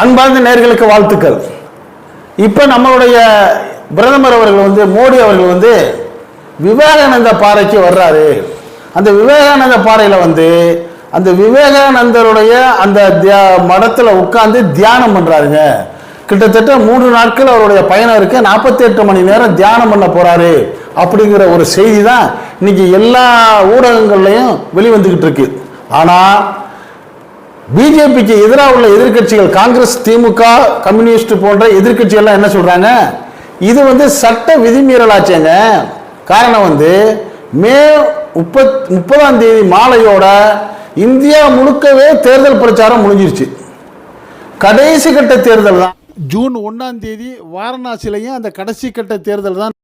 அன்பார்ந்த நேர்களுக்கு வாழ்த்துக்கள். இப்போ நம்மளுடைய பிரதமர் அவர்கள் வந்து மோடி அவர்கள் வந்து விவேகானந்த பாறைக்கு வர்றாரு. அந்த விவேகானந்த பாறையில் வந்து அந்த விவேகானந்தருடைய அந்த தியா மடத்தில் உட்கார்ந்து தியானம் பண்ணுறாருங்க கிட்டத்தட்ட மூன்று நாட்கள் அவருடைய பயணம் இருக்கு. நாற்பத்தி எட்டு மணி நேரம் தியானம் பண்ண போறாரு அப்படிங்கிற ஒரு செய்தி தான் இன்னைக்கு எல்லா ஊடகங்கள்லையும் வெளிவந்துகிட்டு இருக்கு. ஆனால் பிஜேபிக்கு எதிராக உள்ள எதிர்க்கட்சிகள் காங்கிரஸ் திமுக கம்யூனிஸ்ட் போன்ற எதிர்க்கட்சிகள்லாம் என்ன சொல்றாங்க? இது வந்து சட்ட விதிமீறலாச்சேங்க. காரணம் வந்து மே முப்பத் முப்பதாம் தேதி மாலையோட இந்தியா முழுக்கவே தேர்தல் பிரச்சாரம் முடிஞ்சிருச்சு. கடைசி கட்ட தேர்தல் தான். ஜூன் ஒன்றாம் தேதி வாரணாசிலையும் அந்த கடைசி கட்ட தேர்தல் தான்.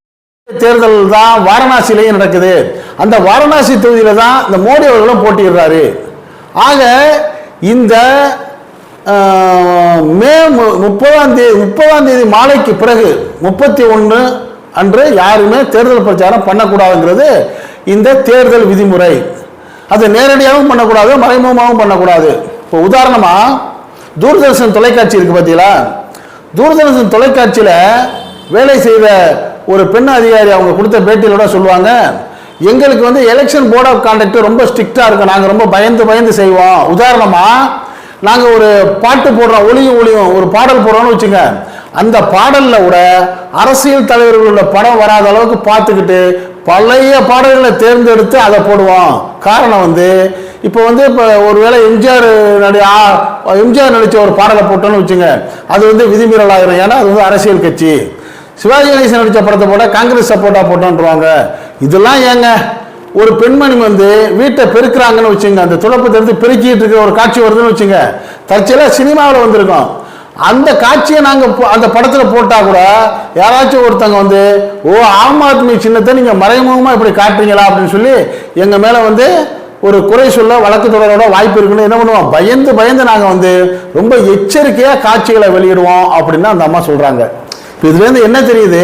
தேர்தல் தான் வாரணாசியிலையும் நடக்குது. அந்த வாரணாசி தொகுதியில தான் இந்த மோடி அவர்களும் போட்டியிடுறாரு. ஆக இந்த மே மு- முப்பதாம் தேதி முப்பதாம் தேதி மாலைக்கு பிறகு முப்பத்தி ஒன்று அன்று யாருமே தேர்தல் பிரச்சாரம் பண்ணக்கூடாதுங்கிறது இந்த தேர்தல் விதிமுறை. அது நேரடியாகவும் பண்ணக்கூடாது மறைமுகமாகவும் பண்ணக்கூடாது. இப்போ உதாரணமாக தூர்தர்ஷன் தொலைக்காட்சி இருக்கு பார்த்தீங்களா? தூர்தர்ஷன் தொலைக்காட்சியில் வேலை செய்த ஒரு பெண் அதிகாரி அவங்க கொடுத்த பேட்டியிலோட சொல்லுவாங்க எங்களுக்கு வந்து எலெக்ஷன் போர்ட் ஆஃப் கான்டக்ட் ரொம்ப ஸ்ட்ரிக்டாக இருக்கும். நாங்கள் ரொம்ப பயந்து பயந்து செய்வோம். உதாரணமாக நாங்கள் ஒரு பாட்டு போடுறோம் ஒளியும் ஒளியும் ஒரு பாடல் போடுறோம்னு வச்சுங்க. அந்த பாடலில் கூட அரசியல் தலைவர்களோட படம் வராத அளவுக்கு பார்த்துக்கிட்டு பழைய பாடல்களை தேர்ந்தெடுத்து அதை போடுவோம். காரணம் வந்து இப்போ வந்து இப்போ ஒருவேளை எம்ஜிஆர் நடி எம்ஜிஆர் நடித்த ஒரு பாடலை போட்டோன்னு வச்சுங்க. அது வந்து விதிமீறலாகிடும் ஏன்னா அது வந்து அரசியல் கட்சி. சிவாஜி கணேசன் நடித்த படத்தை போட காங்கிரஸ் சப்போர்ட்டாக போட்டோன்றவாங்க. இதெல்லாம் ஏங்க? ஒரு பெண்மணி வந்து வீட்டை பெருக்கிறாங்கன்னு வச்சுங்க அந்த துடப்பத்தை எடுத்து பெருக்கிட்டு இருக்கிற ஒரு காட்சி வருதுன்னு வச்சுங்க தற்செயலாக சினிமாவில் வந்திருக்கோம். அந்த காட்சியை நாங்கள் அந்த படத்தில் போட்டால் கூட யாராச்சும் ஒருத்தங்க வந்து ஓ ஆம் ஆத்மி சின்னத்தை நீங்கள் மறைமுகமாக இப்படி காட்டுறீங்களா? அப்படின்னு சொல்லி எங்கள் மேலே வந்து ஒரு குறை சொல்ல வழக்கு தொடரோட வாய்ப்பு இருக்குன்னு என்ன பண்ணுவோம்? பயந்து பயந்து நாங்கள் வந்து ரொம்ப எச்சரிக்கையாக காட்சிகளை வெளியிடுவோம் அப்படின்னு அந்த அம்மா சொல்கிறாங்க இப்போ இதுலேருந்து என்ன தெரியுது?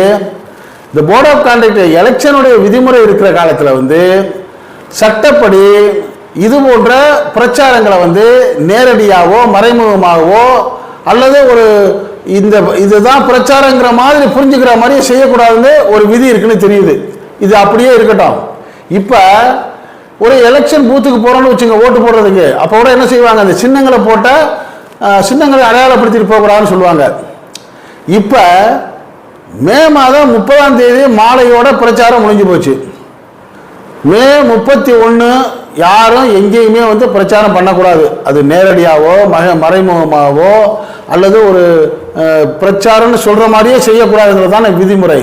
இந்த போர்ட் ஆஃப் கான்டக்ட் எலெக்ஷனுடைய விதிமுறை இருக்கிற காலத்தில் வந்து சட்டப்படி இது போன்ற பிரச்சாரங்களை வந்து நேரடியாகவோ மறைமுகமாகவோ அல்லது ஒரு இந்த இதுதான் பிரச்சாரங்கிற மாதிரி புரிஞ்சுக்கிற மாதிரி செய்யக்கூடாதுன்னு ஒரு விதி இருக்குன்னு தெரியுது. இது அப்படியே இருக்கட்டும். இப்போ ஒரு எலெக்ஷன் பூத்துக்கு போகிறோன்னு வச்சுங்க ஓட்டு போடுறதுக்கு. அப்போ கூட என்ன செய்வாங்க? அந்த சின்னங்களை போட்டால் சின்னங்களை அடையாளப்படுத்திட்டு போகக்கூடாதுன்னு சொல்லுவாங்க. இப்போ மே மாதம் முப்பதாம் தேதி மாலையோட பிரச்சாரம் முடிஞ்சு போச்சு. மே முப்பத்தி ஒன்று யாரும் எங்கேயுமே வந்து பிரச்சாரம் பண்ணக்கூடாது. அது நேரடியாகவோ மக மறைமுகமாகவோ அல்லது ஒரு பிரச்சாரம்னு சொல்கிற மாதிரியே செய்யக்கூடாதுங்கிறது தான் விதிமுறை.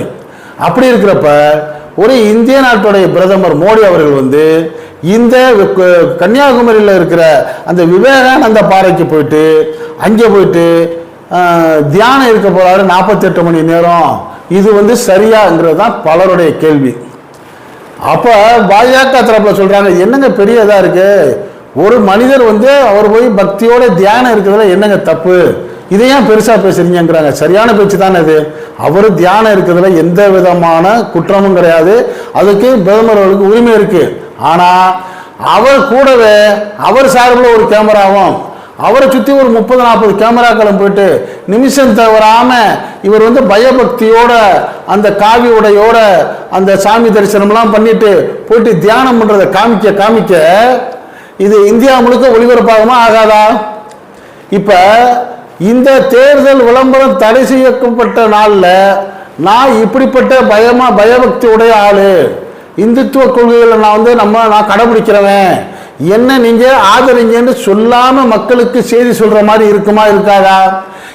அப்படி இருக்கிறப்ப ஒரு இந்திய நாட்டுடைய பிரதமர் மோடி அவர்கள் வந்து இந்த கன்னியாகுமரியில் இருக்கிற அந்த விவேகானந்த பாறைக்கு போயிட்டு அங்கே போயிட்டு தியானம் இருக்க போறாரு நாற்பத்தெட்டு மணி நேரம். இது வந்து சரியாங்கிறது தான் பலருடைய கேள்வி. அப்போ பாஜக தரப்புல சொல்கிறாங்க என்னங்க பெரிய இருக்குது இருக்கு? ஒரு மனிதர் வந்து அவர் போய் பக்தியோட தியானம் இருக்கிறதுல என்னங்க தப்பு? இதை ஏன் பெருசாக பேசுறீங்கங்கிறாங்க. சரியான பேச்சு தானே இது அவர் தியானம் இருக்கிறதுல எந்த விதமான குற்றமும் கிடையாது. அதுக்கு பிரதமர் அவர்களுக்கு உரிமை இருக்கு. ஆனால் அவர் கூடவே அவர் சார்பில் ஒரு கேமராவும் அவரை சுற்றி ஒரு முப்பது நாற்பது கேமராக்களும் போயிட்டு நிமிஷம் தவறாமல் இவர் வந்து பயபக்தியோட அந்த காவி உடையோட அந்த சாமி தரிசனம்லாம் பண்ணிட்டு போயிட்டு தியானம் பண்ணுறதை காமிக்க காமிக்க இது இந்தியா முழுக்க ஒளிபரப்பாகுமா ஆகாதா? இப்போ இந்த தேர்தல் விளம்பரம் தடை செய்யப்பட்ட நாளில் நான் இப்படிப்பட்ட பயமா பயபக்தி உடைய ஆளு. இந்துத்துவ கொள்கைகளை நான் வந்து நம்ம நான் கடைபிடிக்கிறவன். என்ன நீங்க ஆதரிங்கன்னு சொல்லாம மக்களுக்கு செய்தி சொல்ற மாதிரி இருக்குமா இருக்காதா?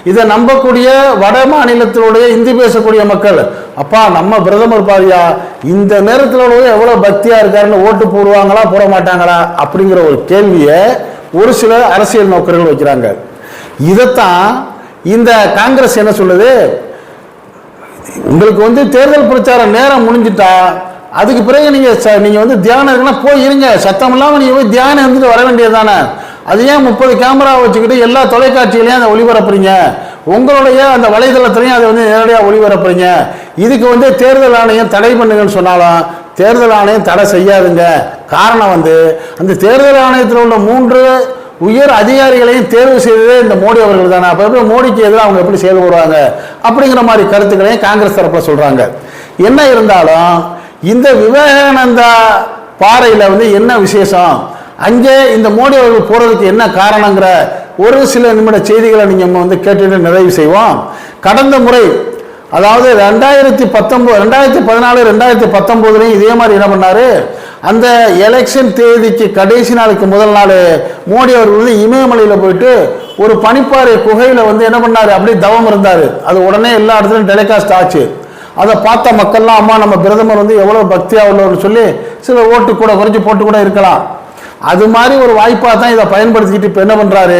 இதை நம்பக்கூடிய வட மாநிலத்தினுடைய இந்தி பேசக்கூடிய மக்கள் அப்பா நம்ம பிரதமர் பாரியா இந்த நேரத்தில் எவ்வளவு பக்தியா இருக்காருன்னு ஓட்டு போடுவாங்களா போட மாட்டாங்களா? அப்படிங்கிற ஒரு கேள்வியை ஒரு சில அரசியல் நோக்கர்கள் வைக்கிறாங்க. இதைத்தான் இந்த காங்கிரஸ் என்ன சொல்லுது? உங்களுக்கு வந்து தேர்தல் பிரச்சாரம் நேரம் முடிஞ்சிட்டா அதுக்கு பிறகு நீங்க ச- நீங்க வந்து தியானம் இருக்குன்னா போய் இருங்க. சத்தம் இல்லாம நீங்க போய் தியானம் இருந்துட்டு வர வேண்டியது தானே அது ஏன் முப்பது கேமரா வச்சுக்கிட்டு எல்லா தொலைக்காட்சிகளையும் அதை ஒளிபரப்புறீங்க? உங்களுடைய அந்த வலைதளத்திலையும் அதை வந்து நேரடியாக ஒளிபரப்புறீங்க. இதுக்கு வந்து தேர்தல் ஆணையம் தடை பண்ணுங்கன்னு சொன்னாலும் தேர்தல் ஆணையம் தடை செய்யாதுங்க. காரணம் வந்து அந்த தேர்தல் ஆணையத்தில் உள்ள மூன்று உயர் அதிகாரிகளையும் தேர்வு செய்ததே இந்த மோடி அவர்கள் தானே. அப்போ எப்படி மோடிக்கு எதிராக அவங்க எப்படி செயல்படுவாங்க? அப்படிங்கிற மாதிரி கருத்துக்களையும் காங்கிரஸ் தரப்பில் சொல்கிறாங்க என்ன இருந்தாலும் இந்த விவேகானந்தா பாறையில் வந்து என்ன விசேஷம்? அங்கே இந்த மோடி அவர்கள் போகிறதுக்கு என்ன காரணங்கிற ஒரு சில நிமிட செய்திகளை நீங்கள் வந்து கேட்டுட்டு நிறைவு செய்வோம். கடந்த முறை அதாவது ரெண்டாயிரத்தி பத்தொம்போது ரெண்டாயிரத்தி பதினாலு ரெண்டாயிரத்தி பத்தொம்போதுலேயும் இதே மாதிரி என்ன பண்ணாரு? அந்த எலெக்ஷன் தேதிக்கு கடைசி நாளுக்கு முதல் நாள் மோடி அவர்கள் வந்து இமயமலையில் போயிட்டு ஒரு பனிப்பாறை குகையில் வந்து என்ன பண்ணாரு? அப்படியே தவம் இருந்தார். அது உடனே எல்லா இடத்துலையும் டெலிகாஸ்ட் ஆச்சு. அதை பார்த்த மக்கள்லாம் அம்மா நம்ம பிரதமர் வந்து எவ்வளோ பக்தியாக உள்ளவர்னு சொல்லி சில ஓட்டு கூட குறைச்சி போட்டு கூட இருக்கலாம். அது மாதிரி ஒரு வாய்ப்பாக தான் இதை பயன்படுத்திக்கிட்டு இப்போ என்ன பண்ணுறாரு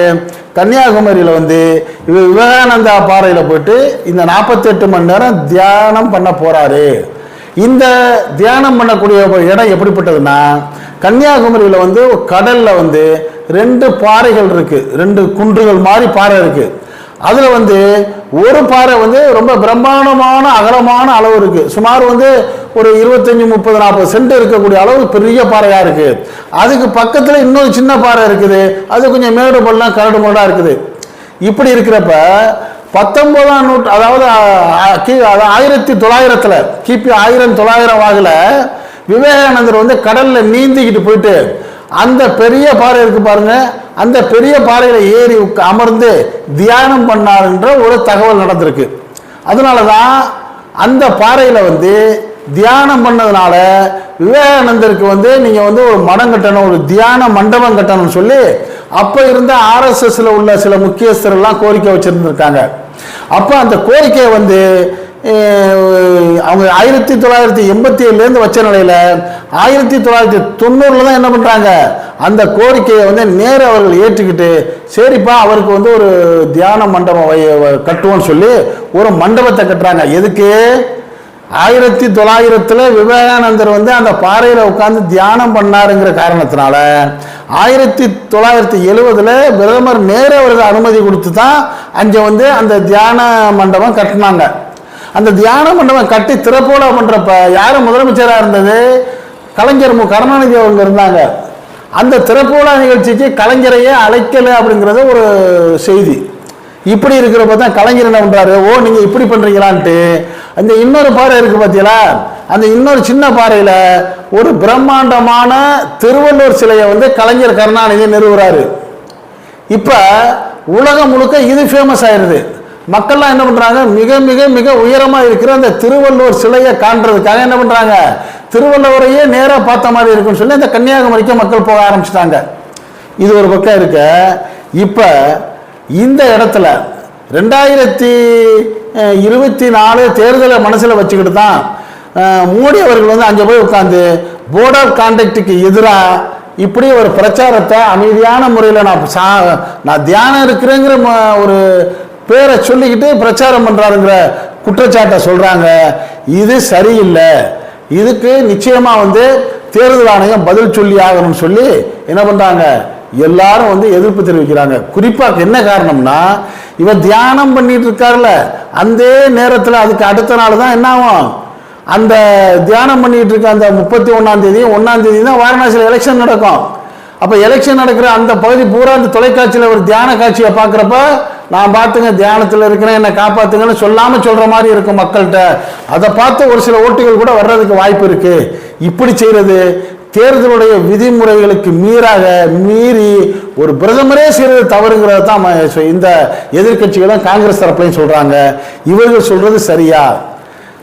கன்னியாகுமரியில் வந்து இவர் விவேகானந்தா பாறையில் போயிட்டு இந்த நாற்பத்தெட்டு மணி நேரம் தியானம் பண்ண போகிறாரு இந்த தியானம் பண்ணக்கூடிய ஒரு இடம் எப்படிப்பட்டதுன்னா கன்னியாகுமரியில் வந்து கடலில் வந்து ரெண்டு பாறைகள் இருக்குது ரெண்டு குன்றுகள் மாதிரி பாறை இருக்குது அதில் வந்து ஒரு பாறை வந்து ரொம்ப பிரம்மாண்டமான அகலமான அளவு இருக்குது சுமார் வந்து ஒரு இருபத்தஞ்சி முப்பது நாற்பது சென்ட் இருக்கக்கூடிய அளவு பெரிய பாறையாக இருக்குது அதுக்கு பக்கத்தில் இன்னொரு சின்ன பாறை இருக்குது. அது கொஞ்சம் மேடு பள்ளம் கரடு முரடாக இருக்குது. இப்படி இருக்கிறப்ப பத்தொன்பதாம் நூற்று அதாவது கி- ஆயிரத்தி தொள்ளாயிரத்தில் கிபி ஆயிரம் தொள்ளாயிரம் வாகில் விவேகானந்தர் வந்து கடலில் நீந்திக்கிட்டு போயிட்டு அந்த பெரிய பாறை இருக்கு பாருங்க. அந்த பெரிய பாறையில் ஏறி உக்க- அமர்ந்து தியானம் பண்ணாருன்ற ஒரு தகவல் நடந்திருக்கு. அதனால தான் அந்த பாறையில் வந்து தியானம் பண்ணதுனால விவேகானந்தருக்கு வந்து நீங்கள் வந்து ஒரு மடம் கட்டணும் ஒரு தியான மண்டபம் கட்டணும்னு சொல்லி அப்போ இருந்த ஆர்எஸ்எஸ்ல உள்ள சில முக்கியஸ்தர்லாம் கோரிக்கை வச்சிருந்திருக்காங்க. அப்போ அந்த கோரிக்கையை வந்து அவங்க ஆயிரத்தி தொள்ளாயிரத்தி எண்பத்தி ஏழுலேருந்து வச்ச நிலையில் ஆயிரத்தி தொள்ளாயிரத்தி தொண்ணூறில் தான் என்ன பண்ணுறாங்க அந்த கோரிக்கையை வந்து நேரு அவர்கள் ஏற்றுக்கிட்டு சரிப்பா அவருக்கு வந்து ஒரு தியான மண்டபம் வை- கட்டுவோம்னு சொல்லி ஒரு மண்டபத்தை கட்டுறாங்க. எதுக்கு? ஆயிரத்தி தொள்ளாயிரத்தில் விவேகானந்தர் வந்து அந்த பாறையில் உட்காந்து தியானம் பண்ணாருங்கிற காரணத்தினால ஆயிரத்தி தொள்ளாயிரத்தி எழுவதில் பிரதமர் நேரு அவர்கள் அனுமதி கொடுத்து தான் அங்கே வந்து அந்த தியான மண்டபம் கட்டினாங்க. அந்த தியான மண்டபம் கட்டி திறப்போல பண்ணுறப்ப யார் முதலமைச்சராக இருந்தது? கலைஞர் மு. கருணாநிதி அவங்க இருந்தாங்க. அந்த திறப்போலா நிகழ்ச்சிக்கு கலைஞரையே அழைக்கலை அப்படிங்கிறது ஒரு செய்தி. இப்படி இருக்கிறப்ப தான் கலைஞர் என்ன பண்ணுறாரு ஓ நீங்கள் இப்படி பண்ணுறீங்களான்ட்டு அந்த இன்னொரு பாறை இருக்குது பார்த்தீங்களா அந்த இன்னொரு சின்ன பாறையில் ஒரு பிரம்மாண்டமான திருவள்ளுவர் சிலையை வந்து கலைஞர் கருணாநிதி நிறுவுறாரு. இப்போ உலகம் முழுக்க இது ஃபேமஸ் ஆயிடுது மக்கள்லாம் என்ன பண்ணுறாங்க மிக மிக மிக உயரமாக இருக்கிற அந்த திருவள்ளுவர் சிலையை காண்றதுக்காக என்ன பண்ணுறாங்க திருவள்ளுவரையே நேராக பார்த்த மாதிரி இருக்குன்னு சொல்லி அந்த கன்னியாகுமரிக்கு மக்கள் போக ஆரம்பிச்சிட்டாங்க. இது ஒரு பக்கம் இருக்க. இப்போ இந்த இடத்துல ரெண்டாயிரத்தி இருபத்தி நாலு தேர்தலை மனசில் வச்சுக்கிட்டு தான் மோடி அவர்கள் வந்து அங்கே போய் உட்காந்து போர்ட் ஆஃப் கான்டாக்டுக்கு எதிராக இப்படி ஒரு பிரச்சாரத்தை அமைதியான முறையில் நான் சா நான் தியானம் இருக்கிறேங்கிற ம- ஒரு பேரை சொல்லிக்கிட்டு பிரச்சாரம் பண்ணுறாருங்கிற குற்றச்சாட்டை சொல்கிறாங்க இது சரியில்லை. இதுக்கு நிச்சயமாக வந்து தேர்தல் ஆணையம் பதில் சொல்லி ஆகணும்னு சொல்லி என்ன பண்ணுறாங்க எல்லாரும் வந்து எதிர்ப்பு தெரிவிக்கிறாங்க. குறிப்பாக என்ன காரணம்னா இவன் தியானம் பண்ணிட்டு இருக்காருல்ல. அந்த நேரத்தில் அதுக்கு அடுத்த நாள் தான் என்ன ஆகும்? அந்த தியானம் பண்ணிட்டு இருக்க அந்த முப்பத்தி ஒன்றாம் தேதி ஒன்றாம் தேதி தான் வாரணாசியில் எலெக்ஷன் நடக்கும். அப்போ எலெக்ஷன் நடக்கிற அந்த பகுதி பூரா அந்த தொலைக்காட்சியில் ஒரு தியான காட்சியை பார்க்குறப்ப நான் பார்த்துங்க தியானத்தில் இருக்கிறேன் என்னை காப்பாத்துங்கன்னு சொல்லாமல் சொல்கிற மாதிரி இருக்கும் மக்கள்கிட்ட. அதை பார்த்து ஒரு சில ஓட்டுகள் கூட வர்றதுக்கு வாய்ப்பு இருக்கு. இப்படி செய்கிறது தேர்தலுடைய விதிமுறைகளுக்கு மீறாக மீறி ஒரு பிரதமரே செய்கிறது தவறுங்கிறத தான் இந்த எதிர்கட்சிகளும் காங்கிரஸ் தரப்புலையும் சொல்கிறாங்க இவர்கள் சொல்கிறது சரியா?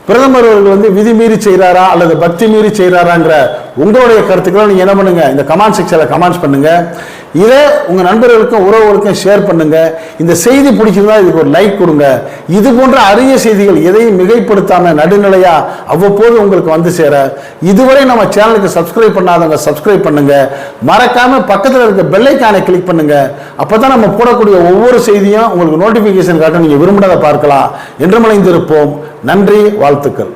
பிரதமர் அவர்கள் வந்து விதி மீறி செய்கிறாரா அல்லது பக்தி மீறி செய்கிறாராங்கிற உங்களுடைய கருத்துக்களை நீங்கள் என்ன பண்ணுங்கள் இந்த கமெண்ட் செக்ஷனில் கமெண்ட்ஸ் பண்ணுங்கள் இதை உங்கள் நண்பர்களுக்கும் உறவுகளுக்கும் ஷேர் பண்ணுங்கள் இந்த செய்தி பிடிச்சிருந்தா இதுக்கு ஒரு லைக் கொடுங்க. இது போன்ற அரிய செய்திகள் எதையும் மிகைப்படுத்தாமல் நடுநிலையாக அவ்வப்போது உங்களுக்கு வந்து சேர. இதுவரை நம்ம சேனலுக்கு சப்ஸ்கிரைப் பண்ணாதவங்க சப்ஸ்கிரைப் பண்ணுங்க. மறக்காமல் பக்கத்தில் இருக்க பெல்லைக்கானை கிளிக் பண்ணுங்கள் அப்போ தான் நம்ம போடக்கூடிய ஒவ்வொரு செய்தியும் உங்களுக்கு நோட்டிஃபிகேஷன் காட்ட நீங்கள் விரும்பினதை பார்க்கலாம். என்று மலைந்திருப்போம் நன்றி வாழ்த்துக்கள்.